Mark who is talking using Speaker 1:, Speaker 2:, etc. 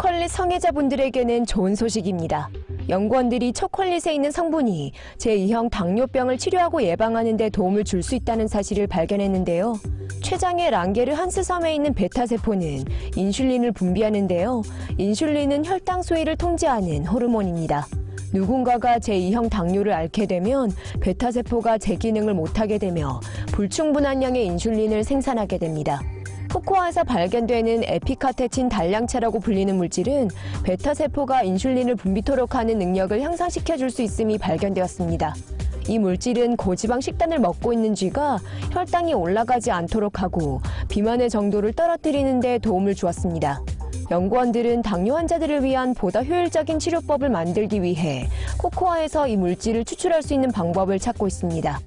Speaker 1: 초콜릿 성애자분들에게는 좋은 소식입니다. 연구원들이 초콜릿에 있는 성분이 제2형 당뇨병을 치료하고 예방하는 데 도움을 줄 수 있다는 사실을 발견했는데요. 췌장의 랑게르 한스섬에 있는 베타세포는 인슐린을 분비하는데요. 인슐린은 혈당 수위를 통제하는 호르몬입니다. 누군가가 제2형 당뇨를 앓게 되면 베타세포가 제 기능을 못하게 되며 불충분한 양의 인슐린을 생산하게 됩니다. 코코아에서 발견되는 에피카테친 단량체라고 불리는 물질은 베타세포가 인슐린을 분비토록 하는 능력을 향상시켜 줄 수 있음이 발견되었습니다. 이 물질은 고지방 식단을 먹고 있는 쥐가 혈당이 올라가지 않도록 하고 비만의 정도를 떨어뜨리는 데 도움을 주었습니다. 연구원들은 당뇨 환자들을 위한 보다 효율적인 치료법을 만들기 위해 코코아에서 이 물질을 추출할 수 있는 방법을 찾고 있습니다.